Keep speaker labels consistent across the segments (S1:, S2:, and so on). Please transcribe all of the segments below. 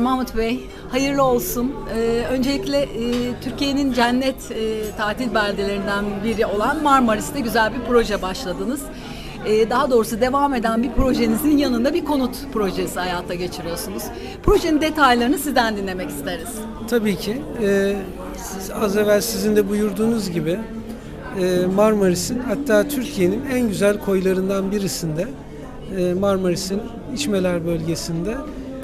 S1: Mahmut Bey, hayırlı olsun. Ee, öncelikle e, Türkiye'nin cennet e, tatil beldelerinden biri olan Marmaris'te güzel bir proje başladınız. Ee, daha doğrusu devam eden bir projenizin yanında bir konut projesi hayata geçiriyorsunuz. Projenin detaylarını sizden dinlemek isteriz.
S2: Tabii ki. Siz, az evvel sizin de buyurduğunuz gibi e, Marmaris'in hatta Türkiye'nin en güzel koylarından birisinde e, Marmaris'in İçmeler bölgesinde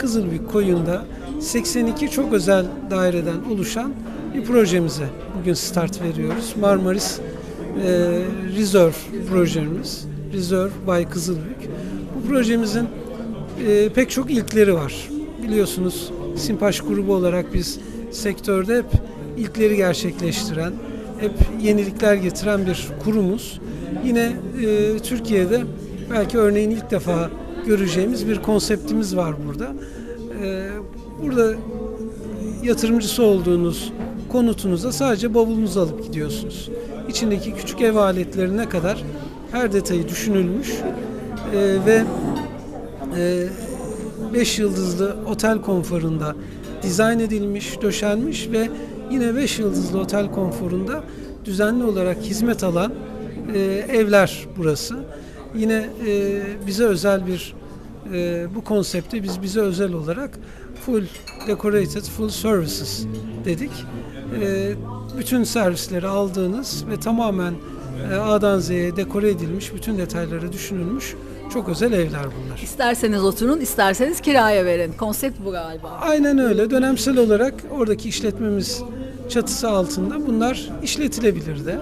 S2: Kızılbük koyunda 82 çok özel daireden oluşan bir projemize bugün start veriyoruz. Marmaris e, Reserve projemiz. Reserve by Kızılbük. Bu projemizin e, pek çok ilkleri var. Biliyorsunuz Simpaş grubu olarak biz sektörde hep ilkleri gerçekleştiren, hep yenilikler getiren bir kurumuz. Yine e, Türkiye'de belki örneğin ilk defa göreceğimiz bir konseptimiz var burada. E, burada yatırımcısı olduğunuz konutunuza sadece bavulunuzu alıp gidiyorsunuz. İçindeki küçük ev aletlerine kadar her detayı düşünülmüş e, ve 5 yıldızlı otel konforunda dizayn edilmiş, döşenmiş ve yine 5 yıldızlı otel konforunda düzenli olarak hizmet alan e, evler burası. Yine e, bize özel bir e, bu konsepte biz bize özel olarak full decorated full services dedik. E, bütün servisleri aldığınız ve tamamen e, A'dan Z'ye dekore edilmiş, bütün detayları düşünülmüş çok özel evler bunlar.
S1: İsterseniz oturun, isterseniz kiraya verin. Konsept bu galiba.
S2: Aynen öyle. Dönemsel olarak oradaki işletmemiz çatısı altında bunlar işletilebilir de,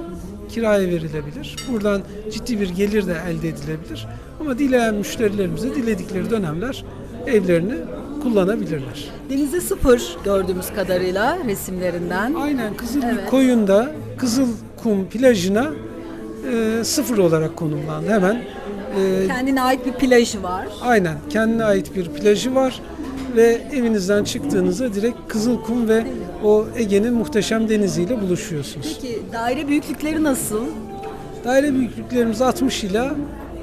S2: kiraya verilebilir. Buradan ciddi bir gelir de elde edilebilir. Ama dileyen müşterilerimiz de diledikleri dönemler evlerini kullanabilirler.
S1: Denize sıfır gördüğümüz kadarıyla resimlerinden.
S2: Aynen Kızılbük
S1: Evet.
S2: koyunda Kızıl Kum plajına e, sıfır olarak konumlandı. Hemen e,
S1: Kendine ait bir plajı var.
S2: Aynen kendine ait bir plajı var ve evinizden çıktığınızda direkt Kızılkum ve o Ege'nin muhteşem deniziyle buluşuyorsunuz.
S1: Peki daire büyüklükleri nasıl?
S2: Daire büyüklüklerimiz 60 ila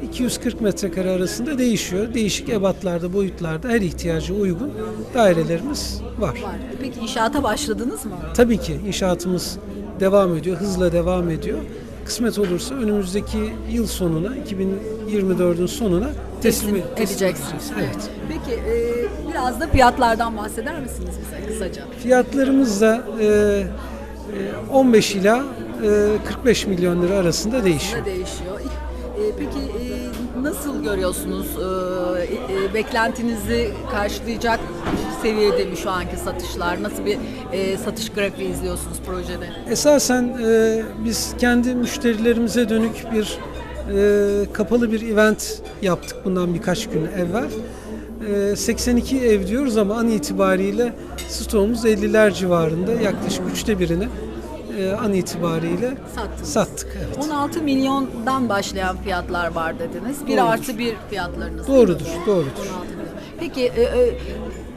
S2: 240 metrekare arasında değişiyor. Değişik ebatlarda, boyutlarda her ihtiyaca uygun dairelerimiz var.
S1: Var. Peki inşaata başladınız mı?
S2: Tabii ki inşaatımız devam ediyor, hızla devam ediyor. Kısmet olursa önümüzdeki yıl sonuna, 2024'ün sonuna teslim,
S1: Teslim edeceksiniz.
S2: Evet.
S1: Peki e, biraz da fiyatlardan bahseder misiniz bize kısaca?
S2: Fiyatlarımız da e, e, 15 ila e, 45 milyon lira arasında değişiyor.
S1: Değişiyor? E, peki e, nasıl görüyorsunuz? E, e, beklentinizi karşılayacak seviyede mi şu anki satışlar? Nasıl bir e, satış grafiği izliyorsunuz projede?
S2: Esasen e, biz kendi müşterilerimize dönük bir e, kapalı bir event yaptık bundan birkaç gün evvel. E, 82 ev diyoruz ama an itibariyle stoğumuz 50'ler civarında yaklaşık üçte birini e, an itibariyle
S1: Sattınız.
S2: sattık. Evet.
S1: 16 milyondan başlayan fiyatlar var dediniz. Bir
S2: Doğrudur.
S1: artı bir fiyatlarınız.
S2: Doğrudur, doğrudur.
S1: 16 milyon. Peki e, e,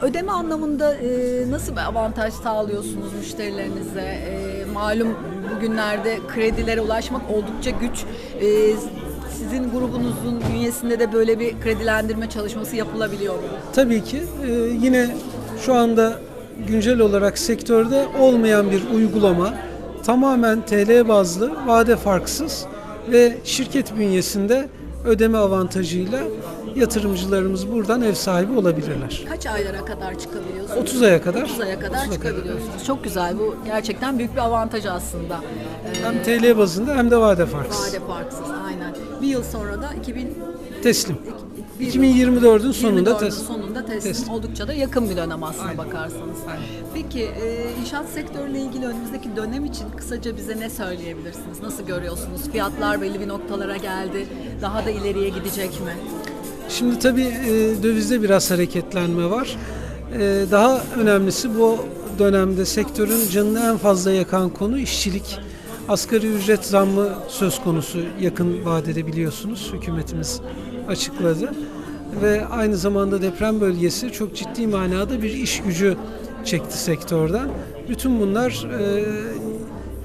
S1: ödeme anlamında e, nasıl bir avantaj sağlıyorsunuz müşterilerinize? E, malum bugünlerde kredilere ulaşmak oldukça güç. E, sizin grubunuzun bünyesinde de böyle bir kredilendirme çalışması yapılabiliyor mu?
S2: Tabii ki e, yine şu anda güncel olarak sektörde olmayan bir uygulama tamamen TL bazlı, vade farksız ve şirket bünyesinde ödeme avantajıyla yatırımcılarımız buradan ev sahibi olabilirler.
S1: Kaç aylara kadar çıkabiliyorsunuz?
S2: 30 aya kadar.
S1: 30 aya kadar
S2: 30'a
S1: çıkabiliyorsunuz. Çok güzel. Bu gerçekten büyük bir avantaj aslında.
S2: Hem TL bazında hem de vade farksız.
S1: Vade farksız. Bir yıl sonra da 2000
S2: Teslim.
S1: bir yıl-
S2: 2024'ün sonunda
S1: 24'ün
S2: teslim.
S1: sonunda teslim.
S2: Teslim.
S1: Oldukça da yakın bir dönem aslına
S2: Aynen.
S1: bakarsanız.
S2: Aynen.
S1: Peki e, inşaat sektörüyle ilgili önümüzdeki dönem için kısaca bize ne söyleyebilirsiniz? Nasıl görüyorsunuz? Fiyatlar belli bir noktalara geldi. Daha da ileriye gidecek mi?
S2: Şimdi tabii e, dövizde biraz hareketlenme var. E, daha önemlisi bu dönemde sektörün canını en fazla yakan konu işçilik. Asgari ücret zammı söz konusu yakın vadede biliyorsunuz hükümetimiz açıkladı. Ve aynı zamanda deprem bölgesi çok ciddi manada bir iş gücü çekti sektörden. Bütün bunlar e,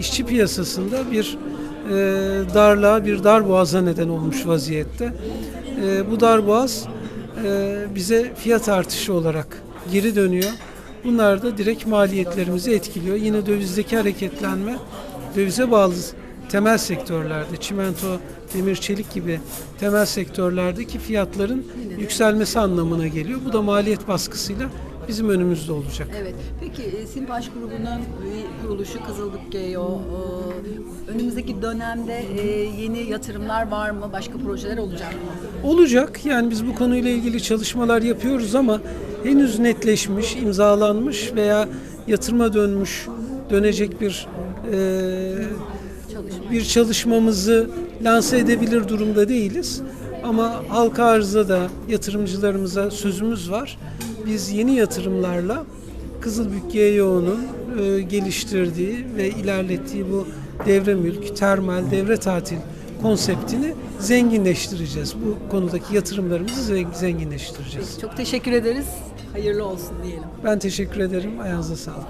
S2: işçi piyasasında bir e, darlığa, bir darboğaza neden olmuş vaziyette. E, bu darboğaz e, bize fiyat artışı olarak geri dönüyor. Bunlar da direkt maliyetlerimizi etkiliyor. Yine dövizdeki hareketlenme dövize bağlı temel sektörlerde çimento, demir, çelik gibi temel sektörlerdeki fiyatların yükselmesi anlamına geliyor. Bu da maliyet baskısıyla bizim önümüzde olacak.
S1: Evet. Peki e, Simpaş grubunun kuruluşu Kızıldık GEO e, önümüzdeki dönemde e, yeni yatırımlar var mı? Başka projeler olacak mı?
S2: Olacak. Yani biz bu konuyla ilgili çalışmalar yapıyoruz ama henüz netleşmiş, imzalanmış veya yatırıma dönmüş, dönecek bir. Bir çalışmamızı lanse edebilir durumda değiliz. Ama halka arzda da yatırımcılarımıza sözümüz var. Biz yeni yatırımlarla Kızılbük GYO'nun e, geliştirdiği ve ilerlettiği bu devre mülk, termal, devre tatil konseptini zenginleştireceğiz. Bu konudaki yatırımlarımızı ze- zenginleştireceğiz.
S1: Çok teşekkür ederiz. Hayırlı olsun diyelim.
S2: Ben teşekkür ederim. Ayağınıza sağlık.